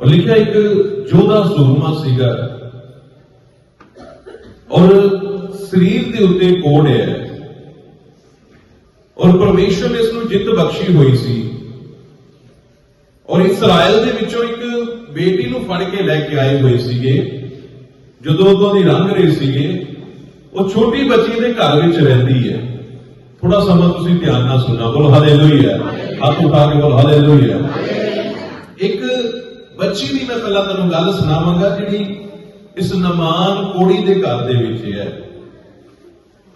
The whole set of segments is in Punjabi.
ਔਰ ਲਿਖਿਆ ਇੱਕ ਜੋਧਾ ਸੂਰਮਾ ਸੀਗਾ। ਔਰ ਸਰੀਰ ਦੇ ਉੱਤੇ ਕੋੜ ਹੈ। ਔਰ ਪਰਮੇਸ਼ਰ ਨੇ ਇਸ ਨੂੰ ਜਿੱਤ ਬਖਸ਼ੀ ਹੋਈ ਸੀ। ਔਰ ਇਸਰਾਇਲ ਦੇ ਵਿੱਚੋਂ ਇੱਕ ਬੇਟੀ ਨੂੰ ਫੜ ਕੇ ਲੈ ਕੇ ਆਏ ਹੋਏ ਸੀਗੇ। ਜਦੋਂ ਉਦੋਂ ਦੀ ਲੰਘ ਰਹੇ ਸੀਗੇ, ਉਹ ਛੋਟੀ ਬੱਚੀ ਦੇ ਘਰ ਵਿੱਚ ਰਹਿੰਦੀ ਹੈ। ਥੋੜਾ ਸਮਾਂ ਤੁਸੀਂ ਧਿਆਨ ਨਾਲ ਸੁਣਨਾ। ਬੋਲ ਹਾਲੇਲੂਇਆ ਹੱਥ ਉਠਾ ਕੇ ਬੋਲ ਹਾਲੇਲੂਇਆ ਇੱਕ ਬੱਚੀ ਦੀ ਮੈਂ ਪਹਿਲਾਂ ਤੁਹਾਨੂੰ ਗੱਲ ਸੁਣਾਵਾਂਗਾ ਜਿਹੜੀ ਇਸ ਨਮਾਨ ਕੋੜੀ ਦੇ ਘਰ ਦੇ ਵਿੱਚ ਹੈ।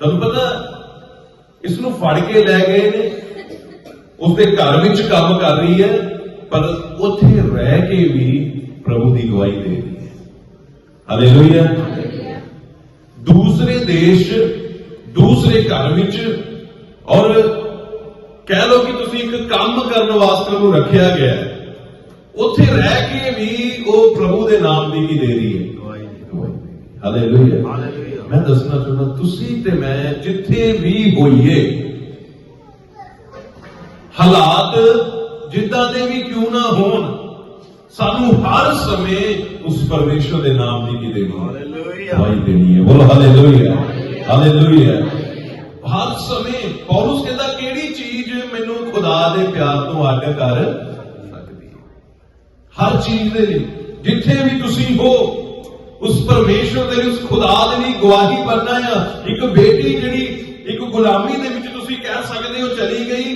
ਤੁਹਾਨੂੰ ਪਤਾ, ਇਸ ਨੂੰ ਫੜ ਕੇ ਲੈ ਗਏ ਨੇ। ਉਸ ਦੇ ਘਰ ਵਿੱਚ ਕੰਮ ਕਰ ਰਹੀ ਹੈ, ਪਰ ਉੱਥੇ ਰਹਿ ਕੇ ਵੀ ਪ੍ਰਭੂ ਦੀ ਗਵਾਹੀ ਦੇ ਰਹੀ ਹੈ। ਹਾਲੇਲੂਇਆ ਦੂਸਰੇ ਦੇਸ਼, ਦੂਸਰੇ ਘਰ ਵਿੱਚ, ਔਰ ਕਹਿ ਲਓ ਕਿ ਤੁਸੀਂ ਇੱਕ ਕੰਮ ਕਰਨ ਵਾਸਤੇ ਉਹਨੂੰ ਰੱਖਿਆ ਗਿਆ ਹੈ। ਉੱਥੇ ਰਹਿ ਕੇ ਵੀ ਉਹ ਪ੍ਰਭੂ ਦੇ ਨਾਮ ਦੀ ਕੀ ਦੇ ਰਹੀ ਹੈ? ਹਾਲੇਲੂਇਆ। ਹਾਲੇਲੂਇਆ। ਮੈਂ ਦੱਸਣਾ ਚਾਹੁੰਦਾ ਤੁਸੀਂ ਤੇ ਮੈਂ ਜਿੱਥੇ ਵੀ ਹੋਈਏ ਹਾਲਾਤ ਜਿੱਦਾਂ ਦੇ ਵੀ ਕਿਉਂ ਨਾ ਹੋਣ ਸਾਨੂੰ ਹਰ ਸਮੇਂ ਉਸ ਪਰਮੇਸ਼ਰ ਦੇ ਨਾਮ ਦੀ ਕੀ ਦੇਣੀ ਹਾਲੇਲੂਇਆ। ਗਵਾਹੀ ਦੇਣੀ ਹੈ। ਬੋਲੋ ਹਾਲੇਲੂਇਆ। ਹਾਲੇਲੂਇਆ। ਹਰ ਸਮੇਂ ਪੌਲਸ ਕਹਿੰਦਾ ਕਿਹੜੀ ਚੀਜ਼ ਮੈਨੂੰ ਖੁਦਾ ਦੇ ਪਿਆਰ ਤੋਂ ਅੱਡ ਕਰ? ਹਰ ਚੀਜ਼ ਦੇ ਲਈ, ਜਿੱਥੇ ਵੀ ਤੁਸੀਂ ਹੋ, ਉਸ ਪਰਮੇਸ਼ਰ ਦੇ ਲਈ, ਉਸ ਖੁਦਾ ਦੇ ਲਈ ਗਵਾਹੀ ਬਣਨਾ ਆ। ਇੱਕ ਬੇਟੀ ਜਿਹੜੀ ਇੱਕ ਗੁਲਾਮੀ ਦੇ ਵਿੱਚ ਤੁਸੀਂ ਕਹਿ ਸਕਦੇ ਹੋ ਚਲੀ ਗਈ,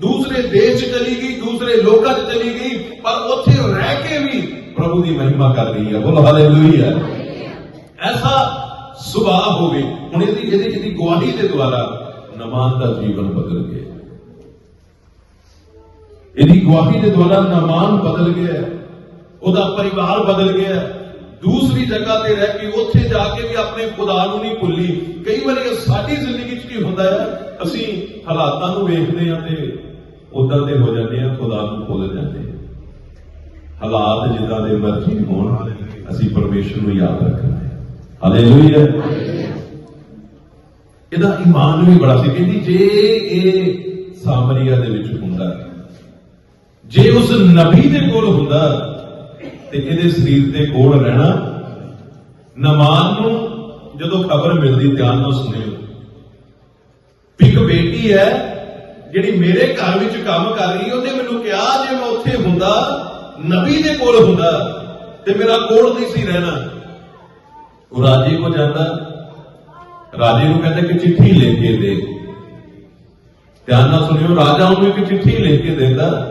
ਦੂਸਰੇ ਦੇਸ਼ ਚਲੀ ਗਈ, ਦੂਸਰੇ ਲੋਕਾਂ 'ਚ ਚਲੀ ਗਈ, ਪਰ ਉੱਥੇ ਰਹਿ ਕੇ ਵੀ ਪ੍ਰਭੂ ਦੀ ਮਹਿਮਾ ਕਰ ਰਹੀ ਹੈ ਬੋਲੋ ਹਾਲੇਲੂਇਆ ਐਸਾ ਸੁਭਾਅ ਹੋਵੇ, ਹੁਣ ਇਹਦੀ ਇਹਦੀ ਇਹਦੀ ਗਵਾਹੀ ਦੇ ਦੁਆਰਾ ਨਮਾਨ ਦਾ ਜੀਵਨ ਬਦਲ ਗਿਆ। ਇਹਦੀ ਗਵਾਹੀ ਦੇ ਦੁਆਰਾ ਨਮਾਨ ਬਦਲ ਗਿਆ ਉਹਦਾ ਪਰਿਵਾਰ ਬਦਲ ਗਿਆ ਦੂਸਰੀ ਜਗ੍ਹਾ ਤੇ ਰਹਿ ਕੇ ਉੱਥੇ ਜਾ ਕੇ ਵੀ ਆਪਣੇ ਖੁਦਾ ਨੂੰ ਨਹੀਂ ਭੁੱਲੀ। ਕਈ ਵਾਰੀ ਸਾਡੀ ਜ਼ਿੰਦਗੀ 'ਚ ਕੀ ਹੁੰਦਾ ਹੈ? ਅਸੀਂ ਹਾਲਾਤਾਂ ਨੂੰ ਵੇਖਦੇ ਹਾਂ ਤੇ ਉਦਾਂ ਦੇ ਹੋ ਜਾਂਦੇ ਹਾਂ, ਖੁਦਾ ਨੂੰ ਭੁੱਲ ਜਾਂਦੇ ਹਾਂ। ਹਾਲਾਤ ਜਿੱਦਾਂ ਦੇ ਮਰਜ਼ੀ ਹੋਣ, ਅਸੀਂ ਪਰਮੇਸ਼ਰ ਨੂੰ ਯਾਦ ਰੱਖਣਾ ਹੈ। ਹਾਲੇਲੂਇਆ। ਇਹਦਾ ਇਮਾਨ ਵੀ ਬੜਾ ਸੀ। ਕਹਿੰਦੀ, ਜੇ ਇਹ ਸਾਮਰੀਆ ਦੇ ਵਿੱਚ ਹੁੰਦਾ ਜੇ ਉਸ ਨਬੀ ਦੇ ਕੋਲ ਹੁੰਦਾ, ਤੇ ਇਹਦੇ ਸਰੀਰ ਦੇ ਕੋਲ ਰਹਿਣਾ ਨਮਾਨ ਨੂੰ ਜਦੋਂ ਖਬਰ ਮਿਲਦੀ, ਧਿਆਨ ਨਾਲ ਸੁਣਿਓ। ਇੱਕ ਬੇਟੀ ਹੈ, ਜਿਹੜੀ ਮੇਰੇ ਘਰ ਵਿੱਚ ਕੰਮ ਕਰ ਰਹੀ ਉਹਨੇ ਮੈਨੂੰ ਕਿਹਾ, ਜੇ ਮੈਂ ਉੱਥੇ ਹੁੰਦਾ, ਨਬੀ ਦੇ ਕੋਲ ਹੁੰਦਾ, ਤੇ ਮੇਰਾ ਕੋਲ ਨਹੀਂ ਸੀ ਰਹਿਣਾ। ਉਹ ਰਾਜੇ ਕੋ ਜਾਂਦਾ। ਰਾਜੇ ਨੂੰ ਕਹਿੰਦਾ ਕਿ ਚਿੱਠੀ ਲਿਖ ਕੇ ਦੇ। ਧਿਆਨ ਨਾਲ ਸੁਣਿਓ, ਰਾਜਾ ਉਹਨੂੰ ਇੱਕ ਚਿੱਠੀ ਲਿਖ ਕੇ ਦਿੰਦਾ।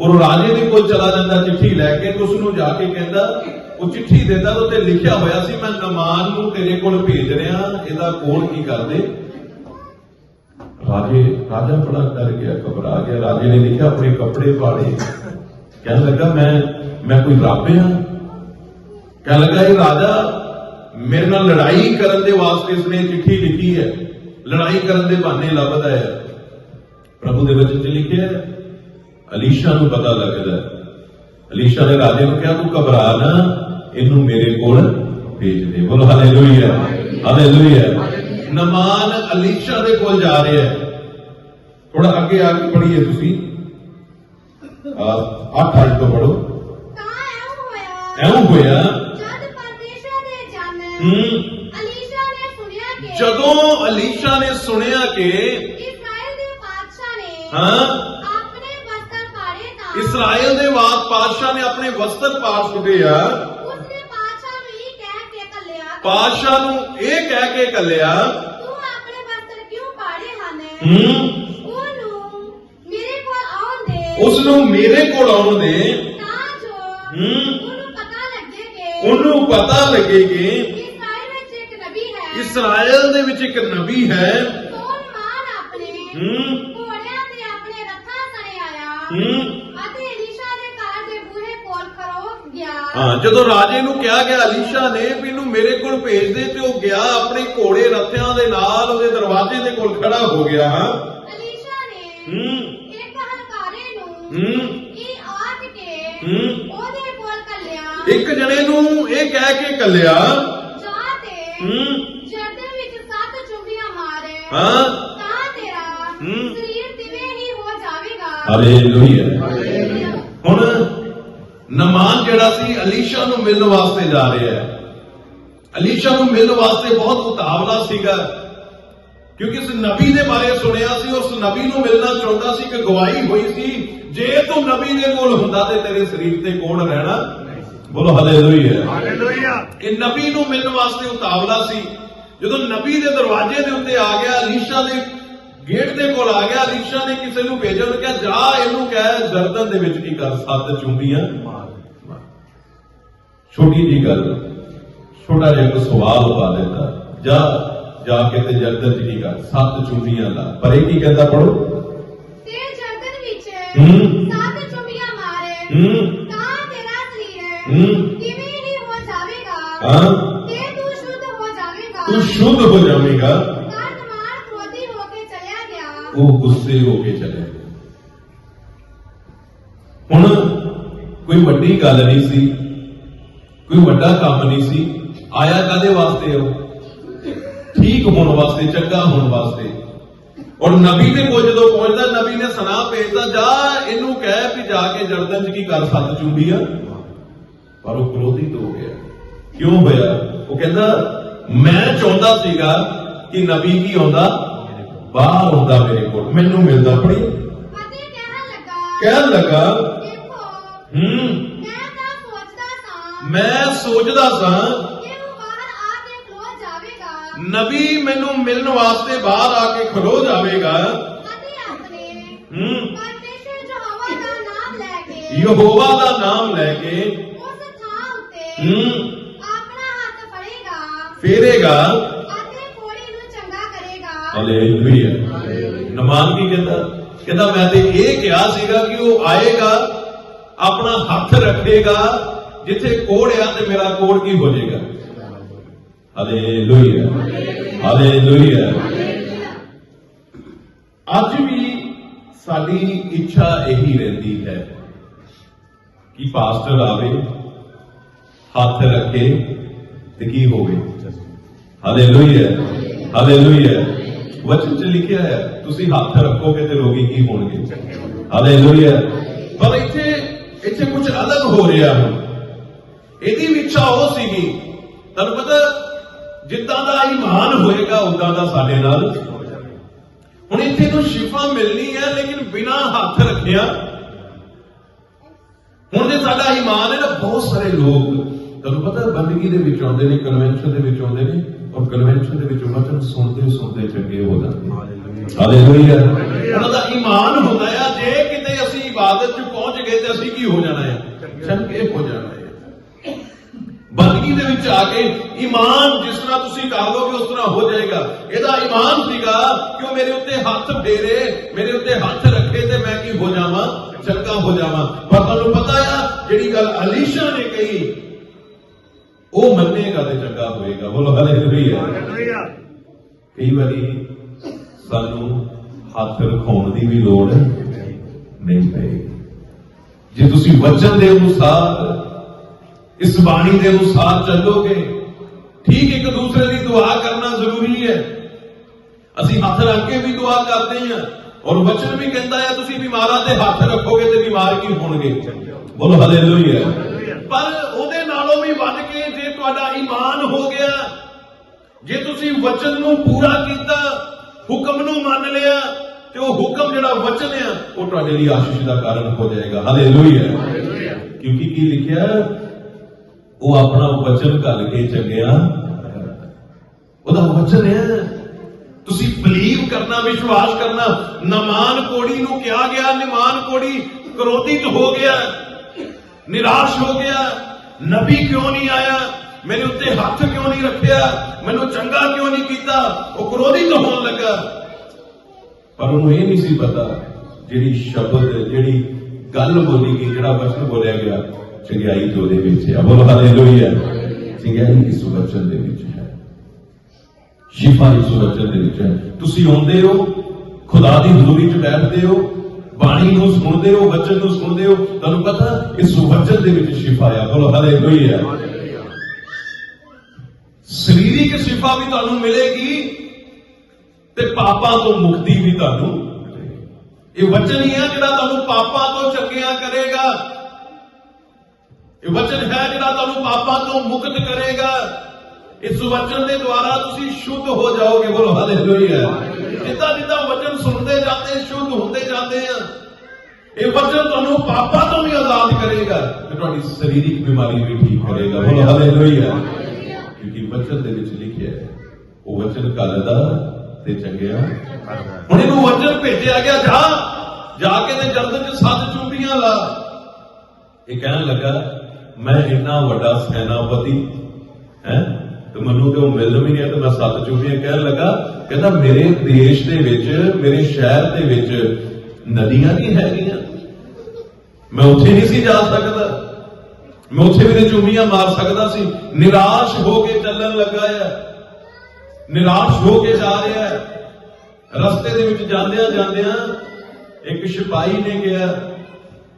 ਉਹ ਰਾਜੇ ਦੇ ਕੋਲ ਚਲਾ ਜਾਂਦਾ, ਚਿੱਠੀ ਲੈ ਕੇ ਤੇ ਉਸ ਨੂੰ ਜਾ ਕੇ ਕਹਿੰਦਾ, ਉਹ ਚਿੱਠੀ ਦਿੰਦਾ ਤੇ ਲਿਖਿਆ ਹੋਇਆ ਸੀ, ਮੈਂ ਨਮਾਨ ਨੂੰ ਤੇਰੇ ਕੋਲ ਭੇਜ ਰਿਹਾ, ਇਹਦਾ ਕੋਲ ਕੀ ਕਰਦੇ? ਰਾਜੇ, ਰਾਜਾ ਬੜਾ ਡਰ ਗਿਆ, ਘਬਰਾ ਗਿਆ। ਰਾਜੇ ਨੇ ਲਿਖਿਆ, ਆਪਣੇ ਕੱਪੜੇ ਪਾੜੇ। ਕਹਿਣ ਲੱਗਾ, ਮੈਂ ਮੈਂ ਕੋਈ ਰੱਬ ਹਾਂ? ਕਹਿਣ ਲੱਗਾ, ਇਹ ਰਾਜਾ, ਮੇਰੇ ਨਾਲ ਲੜਾਈ ਕਰਨ ਦੇ ਵਾਸਤੇ ਇਸਨੇ ਚਿੱਠੀ ਲਿਖੀ ਹੈ। ਲੜਾਈ ਕਰਨ ਦੇ ਬਹਾਨੇ ਲੱਭਦਾ ਹੈ। ਪ੍ਰਭੂ ਦੇ ਵਚਨ 'ਚ ਲਿਖਿਆ ਹੈ ਅਲੀਸ਼ਾ ਨੂੰ ਪਤਾ ਲੱਗਦਾ। ਅਲੀਸ਼ਾ ਨੇ ਰਾਜੇ ਨੂੰ ਕਿਹਾ ਤੂੰ ਘਬਰਾ ਨਾ ਇਹਨੂੰ ਮੇਰੇ ਕੋਲ ਭੇਜ ਦੇ। ਬੋਲ ਹਾਲੇਲੂਇਆ ਹਾਲੇਲੂਇਆ। ਨਮਾਨ ਅਲੀਸ਼ਾ ਦੇ ਕੋਲ ਜਾ ਰਿਹਾ ਹੈ। ਥੋੜਾ ਅੱਗੇ ਆ ਕੇ ਪੜ੍ਹੀਏ ਤੁਸੀਂ। ਆ 8 ਅੱਠ ਤੋਂ ਪੜੋ ਤਾਂ ਐਉਂ ਹੋਇਆ। ਐਉਂ ਹੋਇਆ। ਜਦ ਪਰਦੇਸਾਂ ਦੇ ਜਨ ਹੂੰ। ਅਲੀਸ਼ਾ ਨੇ ਸੁਣਿਆ ਕਿ ਜਦੋਂ ਅਲੀਸ਼ਾ ਨੇ ਸੁਣਿਆ ਕਿ ਇਸਰਾਇਲ ਦੇ ਬਾਦਸ਼ਾਹ ਨੇ ਹਾਂ। ਇਸਰਾਇਲ ਦੇ ਬਾਦ ਪਾਤਸ਼ਾਹ ਨੇ ਆਪਣੇ ਵਸਤਰ ਪਾੜ ਸੁੱਟੇ ਆ। ਉਸਨੇ ਬਾਦਸ਼ਾਹ ਨੂੰ ਇਹ ਕਹਿ ਕੇ ਕੱਲਿਆ ਪਾਤਸ਼ਾਹ ਨੂੰ ਇਹ ਕਹਿ ਕੇ ਕੱਲਿਆ ਤੂੰ ਆਪਣੇ ਬਸਤਰ ਕਿਉਂ ਪਾੜੇ ਹਨ? ਹੂੰ। ਉਹਨੂੰ ਮੇਰੇ ਕੋਲ ਆਉਣ ਦੇ। ਉਸ ਨੂੰ ਮੇਰੇ ਕੋਲ ਆਉਣ ਦੇ। ਤਾਂ ਜੋ ਹੂੰ। ਉਹਨੂੰ ਪਤਾ ਲੱਗੇ ਕਿ ਉਹਨੂੰ ਪਤਾ ਲੱਗੇ ਕਿ ਇਸਰਾਇਲ ਵਿੱਚ ਇੱਕ ਨਬੀ ਹੈ। ਇਸਰਾਇਲ ਦੇ ਵਿੱਚ ਇੱਕ ਨਬੀ ਹੈ। ਆਪਣੇ? ਹੂੰ ਘੋੜਿਆਂ ਤੇ ਆਪਣੇ ਰੱਥਾਂ ਸਣੇ ਆਇਆ ਹੂੰ। ਅਤੇ ਅਲੀਸ਼ਾ ਦੇ ਘਰ ਦੇ ਬੂਹੇ ਕੋਲ ਖੜੋ ਗਿਆ। ਹਾਂ ਜਦੋਂ ਰਾਜੇ ਨੂੰ ਕਿਹਾ ਗਿਆ ਅਲੀਸ਼ਾ ਨੇ ਵੀ ਇਹਨੂੰ ਮੇਰੇ ਕੋਲ ਭੇਜ ਦੇ ਤੇ ਉਹ ਗਿਆ ਆਪਣੇ ਘੋੜੇ ਰੱਥਿਆਂ ਦੇ ਨਾਲ ਉਹਦੇ ਦਰਵਾਜ਼ੇ ਦੇ ਕੋਲ ਖੜਾ ਹੋ ਗਿਆ ਅਲੀਸ਼ਾ ਨੇ ਹੂੰ। ਇੱਕ ਹਲਕਾਰੇ ਨੂੰ ਹੂੰ। ਇਹ ਆਜ ਕੇ ਹੂੰ। ਉਹਦੇ ਕੋਲ ਕੱਲਿਆ ਇੱਕ ਜਣੇ ਨੂੰ ਇਹ ਕਹਿ ਕੇ ਕੱਲਿਆ ਜਾ ਤੇ ਹੂੰ। ਜਰਦਨ ਵਿੱਚ ਸੱਤ ਚੁੰਬੀਆਂ ਮਾਰੇ। ਹਾਂ। ਤਾਂ ਤੇਰਾ ਹੂੰ। ਸਰੀਰ ਹਾਲੇਲੂਇਆ। ਹੁਣ ਨਮਾਨ ਜਿਹੜਾ ਸੀ ਅਲੀਸ਼ਾ ਨੂੰ ਮਿਲਣ ਵਾਸਤੇ ਜਾ ਰਿਹਾ ਹੈ। ਅਲੀਸ਼ਾ ਨੂੰ ਮਿਲਣ ਵਾਸਤੇ ਬਹੁਤ ਉਤਾਵਲਾ ਸੀਗਾ। ਕਿਉਂਕਿ ਇਸ ਨਬੀ ਦੇ ਬਾਰੇ ਸੁਣਿਆ ਸੀ ਉਸ ਨਬੀ ਨੂੰ ਮਿਲਣਾ ਚਾਹੁੰਦਾ ਸੀ ਕਿ ਗਵਾਹੀ ਹੋਈ ਸੀ ਜੇ ਤੂੰ ਨਬੀ ਦੇ ਕੋਲ ਹੁੰਦਾ ਤੇ ਤੇਰੇ ਸਰੀਰ ਤੇ ਕੌਣ ਰਹਿਣਾ? ਬੋਲੋ ਹਾਲੇਲੂਇਆ ਹਾਲੇਲੂਇਆ ਇਹ ਨਬੀ ਨੂੰ ਮਿਲਣ ਵਾਸਤੇ ਉਤਾਵਲਾ ਸੀ। ਜਦੋਂ ਨਬੀ ਦੇ ਦਰਵਾਜ਼ੇ ਦੇ ਉੱਤੇ ਆ ਗਿਆ ਅਲੀਸ਼ਾ ਦੇ ਗੇਟ ਦੇ ਕੋਲ ਆ ਗਿਆ ਅਲੀਸ਼ਾ ਨੇ ਕਿਸੇ ਨੂੰ ਭੇਜਿਆ ਉਹਨੇ ਕਿਹਾ ਜਾ ਇਹਨੂੰ ਕਹਿ ਗਰਦਨ ਦੇ ਵਿੱਚ ਕੀ ਕਰ ਸੱਤ ਚੁੰਬੀਆਂ। ਛੋਟੀ ਜੀ ਗੱਲ ਛੋਟਾ ਜਿਹਾ ਇੱਕ ਸਵਾਲ ਪਾ ਦਿੱਤਾ। ਜਾ ਜਾ ਕੇ ਤੇ ਜਰਦਨ ਚ ਕੀ ਕਰ ਸੱਤ ਚੁੰਬੀਆਂ ਲਾ ਪਰ ਇਹ ਕੀ ਕਹਿੰਦਾ ਪੜੋ? ਤੇ ਜਰਦਨ ਵਿੱਚ ਹੂੰ। ਸੱਤ ਚੁੰਬੀਆਂ ਮਾਰੇ ਹੂੰ। ਤਾਂ ਤੇਰਾ ਸਰੀਰ ਹੂੰ। ਕਿਵੇਂ ਹੀ ਹੋ ਜਾਵੇਗਾ? ਹਾਂ। ਤੇ ਤੂੰ ਸ਼ੁੱਧ ਹੋ ਜਾਵੇਗਾ। ਤੂੰ ਸ਼ੁੱਧ ਹੋ ਜਾਵੇਗਾ ਤਾਂ ਤਮਾਰ ਕ੍ਰੋਧੀ ਹੋ ਕੇ ਚਲਿਆ ਗਿਆ ਉਹ ਗੁੱਸੇ ਹੋ ਕੇ ਚਲੇ ਹੁਣ ਕੋਈ ਵੱਡੀ ਗੱਲ ਨਹੀਂ ਸੀ, ਕੋਈ ਵੱਡਾ ਕੰਮ ਨਹੀਂ ਸੀ, ਆਇਆ ਕਾਦੇ ਵਾਸਤੇ ਉਹ? ਠੀਕ ਹੋਣ ਵਾਸਤੇ, ਚੰਗਾ ਹੋਣ ਵਾਸਤੇ। ਔਰ ਨਬੀ ਦੇ ਕੋਲ ਜਦੋਂ ਪਹੁੰਚਦਾ, ਨਬੀ ਨੇ ਸੁਨਾ ਭੇਜਦਾ ਜਾ ਇਹਨੂੰ ਕਹਿ ਵੀ ਜਾ ਕੇ ਜਰਦਨ ਚ ਕੀ ਕਰ ਸੱਤ ਆ? ਪਰ ਉਹ ਕ੍ਰੋਧਿਤ ਹੋ ਗਿਆ। ਕਿਉਂ ਹੋਇਆ? ਉਹ ਕਹਿੰਦਾ, ਮੈਂ ਚਾਹੁੰਦਾ ਸੀਗਾ ਕਿ ਨਬੀ ਕੀ ਆਉਂਦਾ ਬਾਹਰ ਆਉਂਦਾ ਮੇਰੇ ਕੋਲ ਮੈਨੂੰ ਮਿਲਦਾ ਪੜੀ ਅਤੇ ਕਹਿਣ ਲੱਗਾ। ਕਹਿਣ ਲੱਗਾ ਦੇਖੋ ਹੂੰ। ਮੈਂ ਤਾਂ ਸੋਚਦਾ ਸਾਂ। ਮੈਂ ਸੋਚਦਾ ਸਾਂ ਕਿ ਉਹ ਬਾਹਰ ਆ ਕੇ ਖਲੋ ਜਾਵੇਗਾ। ਨਬੀ ਮੈਨੂੰ ਮਿਲਣ ਵਾਸਤੇ ਬਾਹਰ ਆ ਕੇ ਖਲੋ ਜਾਵੇਗਾ। ਅਤੇ ਆਪਣੇ। ਹੂੰ। ਪਰਮੇਸ਼ਰ ਯਹੋਵਾ ਦਾ ਨਾਮ ਲੈ ਕੇ। ਯਹੋਵਾ ਦਾ ਨਾਮ ਲੈ ਕੇ। ਉਸ ਥਾਂ ਉੱਤੇ ਹੂੰ। ਆਪਣਾ ਹੱਥ ਫੜੇਗਾ। ਫੇਰੇਗਾ ਅਤੇ ਕੋੜੀ ਨੂੰ ਚੰਗਾ ਕਰੇਗਾ ਹਾਲੇਲੂਇਆ ਨਮਾਨ ਕੀ ਕਹਿੰਦਾ ਕਹਿੰਦਾ ਮੈਂ ਤੇ ਇਹ ਕਿਹਾ ਸੀਗਾ ਕਿ ਉਹ ਆਏਗਾ, ਆਪਣਾ ਹੱਥ ਰੱਖੇਗਾ, ਜਿੱਥੇ ਕੋੜ ਆ ਤੇ ਮੇਰਾ ਕੋੜ ਕੀ ਹੋ ਜਾਏਗਾ? ਹਾਲੇਲੂਇਆ ਹਾਲੇਲੂਇਆ ਅੱਜ ਵੀ ਸਾਡੀ ਇੱਛਾ ਇਹੀ ਰਹਿੰਦੀ ਹੈ ਕਿ ਪਾਸਟਰ ਆਵੇ, ਹੱਥ ਰੱਖੇ ਤੇ ਕੀ ਹੋਵੇ? ਹਾਲੇਲੂਇਆ ਹਾਲੇਲੂਇਆ ਵਚਨ ਚ ਲਿਖਿਆ ਹੈ ਤੁਸੀਂ ਹੱਥ ਰੱਖੋਗੇ ਤੇ ਰੋਗੀ ਕੀ ਹੋਣਗੇ ਹਾਲੇਲੂਇਆ ਪਰ ਇੱਥੇ ਇੱਥੇ ਕੁਝ ਅਲੱਗ ਹੋ ਰਿਹਾ ਹੈ ਇਹਦੀ ਵੀ ਇੱਛਾ ਉਹ ਸੀਗੀ ਤੁਹਾਨੂੰ ਪਤਾ ਜਿੱਦਾਂ ਦਾ ਈਮਾਨ ਹੋਏਗਾ ਉਦਾਂ ਦਾ ਸਾਡੇ ਨਾਲ ਹੁਣ ਇੱਥੇ ਨੂੰ ਸ਼ਿਫਾ ਮਿਲਣੀ ਹੈ ਲੇਕਿਨ ਬਿਨਾ ਹੱਥ ਰੱਖਿਆ ਹੁਣ ਜੇ ਸਾਡਾ ਈਮਾਨ ਹੈ ਨਾ ਬਹੁਤ ਸਾਰੇ ਲੋਕ ਤੁਹਾਨੂੰ ਪਤਾ ਬੰਦਗੀ ਦੇ ਵਿੱਚ ਆਉਂਦੇ ਨੇ ਕਨਵੈਨਸ਼ਨ ਦੇ ਵਿੱਚ ਆਉਂਦੇ ਨੇ ਔਰ ਕਨਵੈਨਸ਼ਨ ਦੇ ਵਿੱਚ ਵਚਨ ਸੁਣਦੇ ਸੁਣਦੇ ਚੰਗੇ ਹੋ ਜਾਂਦੇ ਹਾਲੇਲੂਇਆ ਉਹਨਾਂ ਦਾ ਈਮਾਨ ਹੁੰਦਾ ਆ ਜੇ ਕਿਤੇ ਅਸੀਂ ਇਬਾਦਤ 'ਚ ਪਹੁੰਚ ਗਏ ਤੇ ਅਸੀਂ ਕੀ ਹੋ ਜਾਣਾ ਹੈ ਚੰਗੇ ਹੋ ਜਾਣਾ ਹੈ ਬੰਦਗੀ ਦੇ ਵਿੱਚ ਆ ਕੇ ਈਮਾਨ ਜਿਸ ਤਰ੍ਹਾਂ ਤੁਸੀਂ ਕਰ ਲੋਗੇ ਉਸ ਤਰ੍ਹਾਂ ਹੋ ਜਾਏਗਾ। ਇਹਦਾ ਈਮਾਨ ਸੀਗਾ ਕਿ ਉਹ ਮੇਰੇ ਉੱਤੇ ਹੱਥ ਫੇਰੇ ਮੇਰੇ ਉੱਤੇ ਹੱਥ ਰੱਖੇ ਤੇ ਮੈਂ ਕੀ ਹੋ ਜਾਵਾਂ? ਚੰਗਾ ਹੋ ਜਾਵਾਂ। ਪਰ ਤੁਹਾਨੂੰ ਪਤਾ ਆ ਜਿਹੜੀ ਗੱਲ ਅਲੀਸ਼ਾ ਨੇ ਕਹੀ ਉਹ ਮੰਨੇਗਾ ਤੇ ਚੰਗਾ ਹੋਏਗਾ। ਬੋਲੋ ਹਾਲੇਲੂਇਆ ਹਾਲੇਲੂਇਆ ਕਈ ਵਾਰੀ ਸਾਨੂੰ ਹੱਥ ਰਖਾਉਣ ਦੀ ਵੀ ਲੋੜ ਨਹੀਂ ਪਏਗੀ ਜੇ ਤੁਸੀਂ ਵਚਨ ਦੇ ਅਨੁਸਾਰ, ਇਸ ਬਾਣੀ ਦੇ ਅਨੁਸਾਰ ਚੱਲੋਗੇ, ਠੀਕ ਇੱਕ ਦੂਸਰੇ ਦੀ ਦੁਆ ਕਰਨਾ ਜ਼ਰੂਰੀ ਹੈ। ਅਸੀਂ ਹੱਥ ਰੱਖ ਕੇ ਵੀ ਦੁਆ ਕਰਦੇ ਹਾਂ ਔਰ ਵਚਨ ਵੀ ਕਹਿੰਦਾ ਹੈ, ਤੁਸੀਂ ਬਿਮਾਰਾਂ ਤੇ ਹੱਥ ਰੱਖੋਗੇ ਤੇ ਬਿਮਾਰ ਕੀ ਹੋਣਗੇ? ਬੋਲੋ, ਹਾਲੇਲੂਇਆ। ਪਰ ਉਹਦੇ ਨਾਲੋਂ ਵੀ ਵੱਧ ਕੇ ਜੇ ਤੁਹਾਡਾ ਈਮਾਨ ਹੋ ਗਿਆ ਜੇ ਤੁਸੀਂ ਵਚਨ ਨੂੰ ਪੂਰਾ ਕੀਤਾ ਹੁਕਮ ਨੂੰ ਮੰਨ ਲਿਆ ਤੇ ਉਹ ਹੁਕਮ ਜਿਹੜਾ ਵਚਨ ਆ ਉਹ ਤੁਹਾਡੇ ਲਈ ਆਸ਼ੀਸ਼ ਦਾ ਕਾਰਨ ਹੋ ਜਾਏਗਾ। ਹਾਲੇਲੂਇਆ ਕਿਉਂਕਿ ਕੀ ਲਿਖਿਆ? ਉਹ ਆਪਣਾ ਵਚਨ ਘੱਲ ਕੇ ਚੱਲਿਆ ਉਹਦਾ ਵਚਨ ਹੈ ਤੁਸੀਂ ਬਲੀਵ ਕਰਨਾ ਵਿਸ਼ਵਾਸ ਕਰਨਾ ਨਮਾਨ ਕੋੜੀ ਨੂੰ ਕਿਹਾ ਗਿਆ ਨਿਮਾਨ ਕੋੜੀ ਕ੍ਰੋਧਿਤ ਹੋ ਗਿਆ। ਨਿਰਾਸ਼ ਹੋ ਗਿਆ। ਨਬੀ ਕਿਉਂ ਨਹੀਂ ਆਇਆ? ਮੇਰੇ ਉੱਤੇ ਹੱਥ ਕਿਉਂ ਨਹੀਂ ਰੱਖਿਆ? ਮੈਨੂੰ ਚੰਗਾ ਕਿਉਂ ਨਹੀਂ ਕੀਤਾ? ਉਹ ਕ੍ਰੋਧਿਤ ਹੋਣ ਲੱਗਾ। ਪਰ ਉਹਨੂੰ ਇਹ ਨਹੀਂ ਸੀ ਪਤਾ ਜਿਹੜੀ ਸ਼ਬਦ, ਜਿਹੜੀ ਗੱਲ ਬੋਲੀ ਗਈ, ਜਿਹੜਾ ਵਚਨ ਬੋਲਿਆ ਗਿਆ, ਚੰਗਿਆਈ ਤੋਂ ਉਹਦੇ ਵਿੱਚ ਹੈ। ਬੋਲੋ ਹਾਲੇਲੂਇਆ। ਚੰਗਿਆਈ ਇਸ ਵਚਨ ਦੇ ਵਿੱਚ ਹੈ। ਸ਼ਿਫਾ ਇਸ ਵਚਨ ਦੇ ਵਿੱਚ ਹੈ। ਤੁਸੀਂ ਆਉਂਦੇ ਹੋ, ਖੁਦਾ ਦੀ ਹਜ਼ੂਰੀ 'ਚ ਬੈਠਦੇ ਹੋ ਬਾਣੀ ਨੂੰ ਸੁਣਦੇ ਹੋ, ਵਚਨ ਨੂੰ ਸੁਣਦੇ ਹੋ, ਤੁਹਾਨੂੰ ਪਤਾ ਇਸ ਵਚਨ ਦੇ ਵਿੱਚ ਸ਼ਿਫਾ ਆ। ਬੋਲੋ, ਹਾਲੇਲੂਇਆ। ਸਰੀਰਿਕ ਸ਼ਿਫਾ ਵੀ ਤੁਹਾਨੂੰ ਮਿਲੇਗੀ ਤੇ ਪਾਪਾਂ ਤੋਂ ਮੁਕਤੀ ਵੀ ਤੁਹਾਨੂੰ ਇਹ ਵਚਨ ਹੀ ਹੈ ਜਿਹੜਾ ਤੁਹਾਨੂੰ ਪਾਪਾਂ ਤੋਂ ਚੰਗਿਆ ਕਰੇਗਾ। ਇਹ ਵਚਨ ਹੈ ਜਿਹੜਾ ਤੁਹਾਨੂੰ ਪਾਪਾਂ ਤੋਂ ਮੁਕਤ ਕਰੇਗਾ। ਇਸ ਵਚਨ ਦੇ ਦੁਆਰਾ ਤੁਸੀਂ ਸ਼ੁੱਧ ਹੋ ਜਾਓਗੇ, ਬੋਲੋ ਹਾਲੇਲੂਇਆ। ਜਿੱਦਾਂ ਜਿੱਦਾਂ ਵਚਨ ਸੁਣਦੇ ਜਾਂਦੇ, ਸ਼ੁੱਧ ਹੁੰਦੇ ਜਾਂਦੇ ਆ, ਇਹ ਵਚਨ ਤੁਹਾਨੂੰ ਪਾਪਾਂ ਤੋਂ ਵੀ ਆਜ਼ਾਦ ਕਰੇਗਾ ਤੇ ਤੁਹਾਡੀ ਸਰੀਰਕ ਬਿਮਾਰੀ ਵੀ ਠੀਕ ਕਰੇਗਾ, ਬੋਲੋ ਹਾਲੇਲੂਇਆ। ਕਿਉਂਕਿ ਵਚਨ ਦੇ ਵਿੱਚ ਲਿਖਿਆ ਹੈ, ਉਹ ਵਚਨ ਕੱਲ ਤੇ ਚੰਗਿਆ ਹੁਣ ਇਹਨੂੰ ਵਚਨ ਭੇਜਿਆ ਗਿਆ, ਜਾ ਜਾ ਕੇ ਤੇ ਜਰਦਨ ਚ ਸੱਤ ਚੁੰਬੀਆਂ ਲਾ। ਇਹ ਕਹਿਣ ਲੱਗਾ, ਮੈਂ ਇੰਨਾ ਵੱਡਾ ਸੈਨਾਪਤੀ, ਹੈ ਤੇ ਮੈਨੂੰ ਤੇ ਉਹ ਮਿਲ ਵੀ ਨਹੀਂ ਤੇ ਮੈਂ ਸੱਤ ਚੁੰਬੀਆਂ ਕਹਿਣ ਲੱਗਾ, ਕਹਿੰਦਾ ਮੇਰੇ ਦੇਸ਼ ਦੇ ਵਿੱਚ, ਮੇਰੇ ਸ਼ਹਿਰ ਦੇ ਵਿੱਚ ਨਦੀਆਂ ਨਹੀਂ ਹੈਗੀਆਂ। ਮੈਂ ਉੱਥੇ ਨਹੀਂ ਸੀ ਜਾ ਸਕਦਾ। ਮੈਂ ਉੱਥੇ ਵੀ ਤੇ ਮਾਰ ਸਕਦਾ ਸੀ। ਨਿਰਾਸ਼ ਹੋ ਕੇ ਚੱਲਣ ਲੱਗਾ ਹੈ ਨਿਰਾਸ਼ ਹੋ ਕੇ ਜਾ ਰਿਹਾ ਹੈ ਰਸਤੇ ਦੇ ਵਿੱਚ ਜਾਂਦਿਆਂ ਜਾਂਦਿਆਂ ਇੱਕ ਸਿਪਾਹੀ ਨੇ ਕਿਹਾ,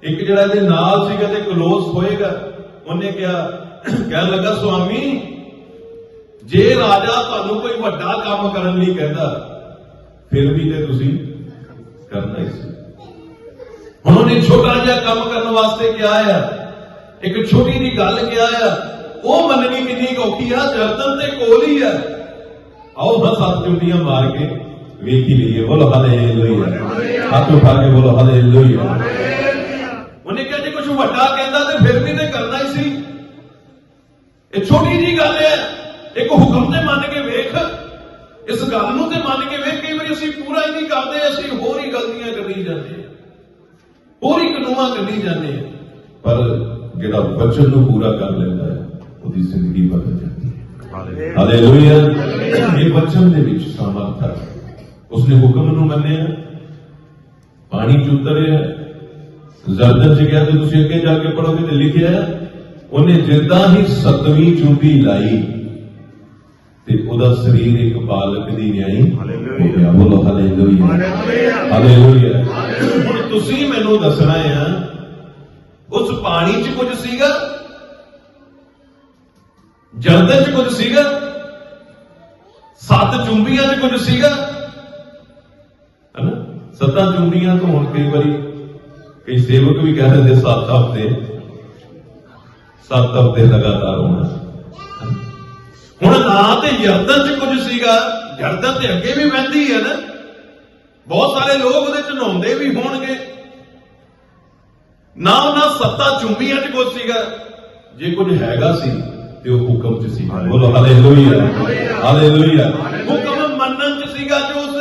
ਇੱਕ ਜਿਹੜਾ ਇਹਦੇ ਨਾਲ ਸੀਗਾ ਤੇ ਕਲੋਸ ਹੋਏਗਾ, ਉਹਨੇ ਕਿਹਾ, ਕਹਿਣ ਲੱਗਾ, ਸੁਆਮੀ ਜੇ ਰਾਜਾ ਤੁਹਾਨੂੰ ਕੋਈ ਵੱਡਾ ਕੰਮ ਕਰਨ ਲਈ ਕਹਿੰਦਾ, ਫਿਰ ਵੀ ਤੇ ਤੁਸੀਂ ਕਰਨਾ ਹੀ ਸੀ। ਹੁਣ ਉਹਨੇ ਛੋਟਾ ਜਿਹਾ ਕੰਮ ਕਰਨ ਵਾਸਤੇ ਕਿਹਾ ਆ, ਇੱਕ ਛੋਟੀ ਜੀ ਗੱਲ ਕਿਹਾ ਆ, ਉਹ ਮੰਨਣੀ ਕਿੰਨੀ ਔਖੀ ਆ, ਜਰਦਨ ਤੇ ਕੋਲ ਹੀ ਆ। ਆਓ ਹਾਂ ਸੱਤ ਚੁੰਡੀਆਂ ਮਾਰ ਕੇ ਵੇਖ ਹੀ ਲਈਏ। ਬੋਲੋ ਹਾਲੇਲੂਇਆ। ਹੱਥ ਉਠਾ ਕੇ ਬੋਲੋ ਹਾਲੇਲੂਇਆ। ਉਹਨੇ ਕਿਹਾ, ਜੇ ਕੁਝ ਵੱਡਾ ਕਹਿੰਦਾ ਤੇ ਫਿਰ ਵੀ ਤੇ ਕਰਨਾ ਹੀ ਸੀ। ਇਹ ਛੋਟੀ ਜੀ ਗੱਲ ਹੈ ਇੱਕ ਹੁਕਮ ਤੇ ਮੰਨ ਕੇ ਵੇਖ। ਇਸ ਗੱਲ ਨੂੰ ਤੇ ਮੰਨ ਕੇ ਵੇਖ। ਕਈ ਵਾਰੀ ਅਸੀਂ ਪੂਰਾ ਹੀ ਨਹੀਂ ਕਰਦੇ ਅਸੀਂ ਹੋਰ ਹੀ ਗਲਤੀਆਂ ਕਰੀ ਜਾਂਦੇ ਹਾਂ। ਹੋਰ ਹੀ ਕਾਨੂੰਨਾਂ ਕੱਢੀ ਜਾਂਦੇ ਹਾਂ। ਪਰ ਜਿਹੜਾ ਵਚਨ ਨੂੰ ਪੂਰਾ ਕਰ ਲੈਂਦਾ ਹੈ ਉਹਦੀ ਜ਼ਿੰਦਗੀ ਬਦਲ ਜਾਂਦੀ ਹੈ। ਹਾਲੇਲੂਇਆ। ਇਹ ਵਚਨ ਦੇ ਵਿੱਚ ਸਮਰਥ ਹੈ। ਉਸਨੇ ਹੁਕਮ ਨੂੰ ਮੰਨਿਆ। ਪਾਣੀ ਚ ਉਤਰਿਆ। ਚ ਗਿਆ ਤੇ ਤੁਸੀਂ ਅੱਗੇ ਜਾ ਕੇ ਪੜੋਗੇ ਤੇ ਲਿਖਿਆ ਉਹਨੇ ਜਿੱਦਾਂ ਹੀ ਸਤਵੀਂ ਚੁੰਬੀ ਲਾਈ ਤੇ ਉਹਦਾ ਸਰੀਰ ਇੱਕ ਬਾਲਕ ਦੀ ਨਿਆਈ ਹੋ ਗਿਆ। ਬੋਲੋ ਹਾਲੇਲੂਇਆ ਹਾਲੇਲੂਇਆ ਹੁਣ ਤੁਸੀਂ ਮੈਨੂੰ ਦੱਸਣਾ ਆ ਉਸ ਪਾਣੀ 'ਚ ਕੁਝ ਸੀਗਾ? ਜਰਦਨ 'ਚ ਕੁਝ ਸੀਗਾ? ਸੱਤ ਚੁੰਬੀਆਂ 'ਚ ਕੁਝ ਸੀਗਾ? ਹਨਾ? ਸੱਤਾਂ ਚੁੰਬੀਆਂ ਤੋਂ ਹੁਣ ਕਈ ਵਾਰੀ ਕਈ ਸੇਵਕ ਵੀ ਕਹਿ ਦਿੰਦੇ ਸੱਤ ਹਫ਼ਤੇ ਸੱਤ ਹਫ਼ਤੇ ਲਗਾਤਾਰ ਹੋਣਾ। ਹੁਣ ਨਾ ਤੇ ਜਰਦਨ 'ਚ ਕੁਝ ਸੀਗਾ ਜਰਦਨ ਤੇ ਅੱਗੇ ਵੀ ਵਹਿੰਦੀ ਹੈ ਨਾ। ਬਹੁਤ ਸਾਰੇ ਲੋਕ ਉਹਦੇ ਚ ਨਹਾਉਂਦੇ ਵੀ ਹੋਣਗੇ। ਨਾ ਉਹਨਾਂ ਸੱਤਾ ਚੁੰਬੀਆਂ 'ਚ ਕੁਝ ਸੀਗਾ। ਜੇ ਕੁਝ ਹੈਗਾ ਸੀ ਤੇ ਉਹ ਹੁਕਮ 'ਚ ਸੀ। ਬੋਲੋ ਹਾਲੇਲੂਇਆ। ਹਾਲੇਲੂਇਆ। ਹੁਕਮ ਮੰਨਣ 'ਚ ਸੀਗਾ ਜੋ ਉਸ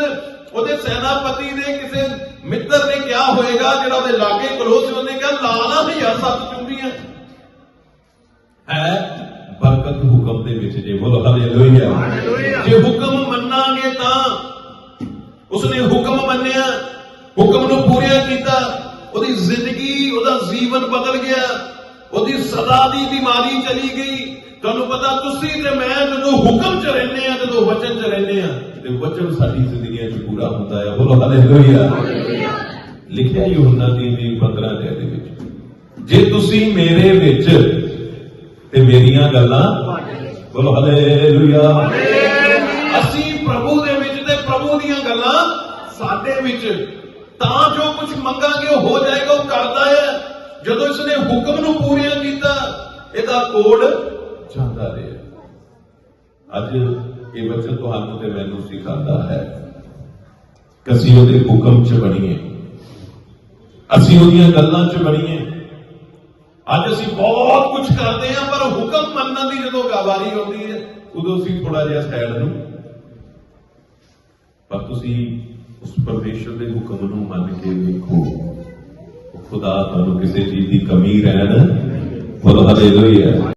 ਉਹਦੇ ਸੈਨਾਪਤੀ ਦੇ ਕਿਸੇ ਮਿੱਤਰ ਨੇ ਕਿਹਾ ਹੋਏਗਾ ਜਿਹੜਾ ਉਹਦੇ ਲਾਗੇ ਕਲੋਸ ਉਹਨੇ ਕਿਹਾ ਲਾ ਨਾ ਹਜ਼ਾਰ ਸੱਤ ਚੁੰਬੀਆਂ ਹੈ ਬਰਕਤ ਹੁਕਮ ਦੇ ਵਿੱਚ ਜੇ ਬੋਲੋ ਹਾਲੇਲੂਇਆ। ਜੇ ਹੁਕਮ ਮੰਨਾਂਗੇ ਤਾਂ ਉਸਨੇ ਹੁਕਮ ਮੰਨਿਆ ਹੁਕਮ ਨੂੰ ਪੂਰਾ ਕੀਤਾ ਉਹਦੀ ਜ਼ਿੰਦਗੀ ਉਹਦਾ ਜੀਵਨ ਬਦਲ ਗਿਆ ਉਹਦੀ ਸਦਾ ਦੀ ਬਿਮਾਰੀ ਚਲੀ ਗਈ। ਤੁਹਾਨੂੰ ਪਤਾ ਤੁਸੀਂ ਤੇ ਮੈਂ ਜਦੋਂ ਹੁਕਮ ਚ ਰਹਿੰਦੇ ਆ ਜਦੋਂ ਵਚਨ ਚ ਰਹਿੰਦੇ ਆ ਤੇ ਵਚਨ ਸਾਡੀ ਜ਼ਿੰਦਗੀਆਂ 'ਚ ਪੂਰਾ ਹੁੰਦਾ ਹੈ। ਬੋਲੋ ਹਾਲੇਲੂਇਆ। ਲਿਖਿਆ ਯੋਹਨਾ 3 ਦੀ 15 ਅਧਿਆਇ ਦੇ ਵਿੱਚ। ਜੇ ਤੁਸੀਂ ਮੇਰੇ ਵਿੱਚ ਤੇ ਮੇਰੀਆਂ ਗੱਲਾਂ ਬੋਲੋ ਹਾਲੇਲੂਇਆ ਅਸੀਂ ਪ੍ਰਭੂ ਦੇ ਵਿੱਚ ਤੇ ਪ੍ਰਭੂ ਦੀਆਂ ਗੱਲਾਂ ਸਾਡੇ ਵਿੱਚ ਤਾਂ ਜੋ ਕੁਝ ਮੰਗਾਂਗੇ ਉਹ ਹੋ ਜਾਏਗਾ ਉਹ ਕਰਦਾ ਹੈ। ਜਦੋਂ ਇਸਨੇ ਹੁਕਮ ਨੂੰ ਪੂਰਾ ਕੀਤਾ ਇਹਦਾ ਕੋਡ ਜਾਂਦਾ ਰਿਹਾ। ਅੱਜ ਇਹ ਵਚਨ ਤੁਹਾਨੂੰ ਤੇ ਮੈਨੂੰ ਸਿਖਾਉਂਦਾ ਹੈ ਕਿ ਅਸੀਂ ਉਹਦੇ ਹੁਕਮ 'ਚ ਬਣੀਏ। ਅਸੀਂ ਉਹਦੀਆਂ ਗੱਲਾਂ 'ਚ ਬਣੀਏ। ਅੱਜ ਅਸੀਂ ਬਹੁਤ ਕੁਝ ਕਰਦੇ ਹਾਂ, ਪਰ ਹੁਕਮ ਮੰਨਣ ਦੀ ਜਦੋਂ ਗਵਾਰੀ ਆਉਂਦੀ ਹੈ, ਉਦੋਂ ਅਸੀਂ ਥੋੜਾ ਜਿਹਾ ਸਾਈਡ ਨੂੰ। ਪਰ ਤੁਸੀਂ ਉਸ ਪਰਮੇਸ਼ਰ ਦੇ ਹੁਕਮ ਨੂੰ ਮੰਨ ਕੇ ਵੇਖੋ ਖੁਦਾ ਤੁਹਾਨੂੰ ਕਿਸੇ ਚੀਜ਼ ਦੀ ਕਮੀ ਰਹਿਣ। ਬੋਲੋ ਹਾਲੇਲੂਇਆ।